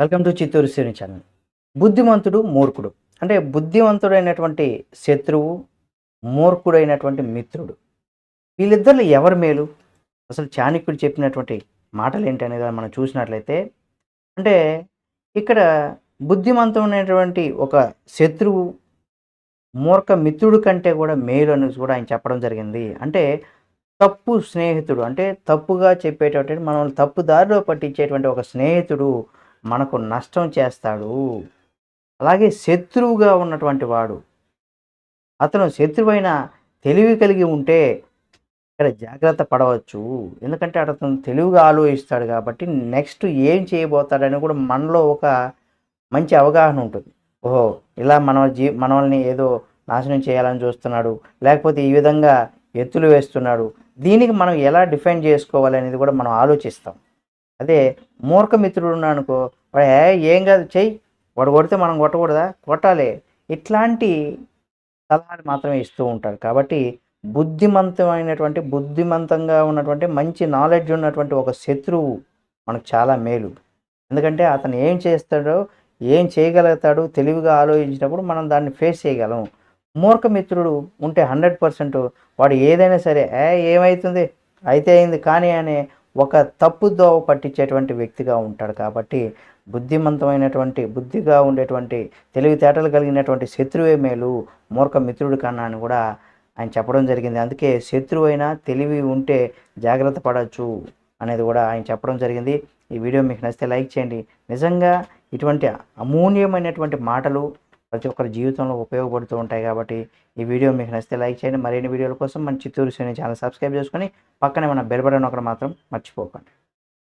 Welcome to Chittoor శ్రేణి channel. బుద్ధిమంతుడు మూర్ఖుడు. అంటే బుద్ధిమంతుడైనటువంటి శత్రువు మూర్ఖుడైనటువంటి మిత్రుడు. వీళ్ళిద్దరిలో ఎవరు మేలు? అసలు చాణక్యుడు చెప్పినటువంటి మాటలు ఏంటి అనేది మనం చూసినట్లయితే అంటే ఇక్కడ బుద్ధిమంతమైనటువంటి ఒక శత్రువు మూర్ఖ మిత్రుడు కంటే కూడా మేలు అని కూడా ఆయన చెప్పడం జరిగింది. అంటే తప్పు స్నేహితుడు. అంటే తప్పుగా చెప్పేటటువంటి మనం తప్పు దారిలో పట్టించేటువంటి ఒక స్నేహితుడు మనకు నష్టం చేస్తాడు. అలాగే శత్రువుగా ఉన్నటువంటి వాడు. అతను శత్రువైన తెలివి కలిగి ఉంటే ఇక్కడ జాగ్రత్త పడవచ్చు. ఎందుకంటే అతను తెలివిగా ఆలోచిస్తాడు కాబట్టి నెక్స్ట్ ఏం చేయబోతాడని కూడా మనలో ఒక మంచి అవగాహన ఉంటుంది. ఓహో ఇలా మన జీ మనల్ని ఏదో నాశనం చేయాలని చూస్తున్నాడు. లేకపోతే ఈ విధంగా ఎత్తులు వేస్తున్నాడు. దీనికి మనం ఎలా డిఫెండ్ చేసుకోవాలి అనేది కూడా మనం ఆలోచిస్తాం. అదే మూర్ఖమిత్రుడు ఉన్నానుకో వాడు "ఏ, ఏం కాదు చెయ్యి. వాడు కొడితే మనం కొట్టకూడదా? కొట్టాలి. ఇట్లాంటి సలహాలు మాత్రమే ఇస్తూ ఉంటారు. కాబట్టి బుద్ధిమంతమైనటువంటి బుద్ధిమంతంగా ఉన్నటువంటి మంచి నాలెడ్జ్ ఉన్నటువంటి ఒక శత్రువు మనకు చాలా మేలు. ఎందుకంటే అతను ఏం చేస్తాడో ఏం చేయగలుగుతాడు తెలివిగా ఆలోచించినప్పుడు మనం దాన్ని ఫేస్ చేయగలం. మూర్ఖ మిత్రుడు ఉంటే హండ్రెడ్ పర్సెంట్ వాడు ఏదైనా సరే ఏ ఏమవుతుంది అయితే అయింది కానీ అనే ఒక తప్పు దోవ పట్టించేటువంటి వ్యక్తిగా ఉంటాడు కాబట్టి బుద్ధిమంతమైనటువంటి బుద్ధిగా ఉండేటువంటి తెలివితేటలు కలిగినటువంటి శత్రువే మేలు మూర్ఖ మిత్రుడు కన్నా అని కూడా ఆయన చెప్పడం జరిగింది. అందుకే శత్రువు అయినా తెలివి ఉంటే జాగ్రత్త పడవచ్చు అనేది కూడా ఆయన చెప్పడం జరిగింది. ఈ వీడియో మీకు నచ్చితే లైక్ చేయండి. నిజంగా ఇటువంటి అమూల్యమైనటువంటి మాటలు ప్రతి ఒక్కరి జీవితంలో ఉపయోగపడుతూ ఉంటాయి కాబట్టి ఈ వీడియో మీకు నచ్చితే లైక్ చేయండి. మరిన్ని వీడియోల కోసం మన చిత్తూరు శ్రేణి ఛానల్ సబ్స్క్రైబ్ చేసుకొని పక్కనే మన బెల్ బటన్ ఒకటి మాత్రం మర్చిపోకండి.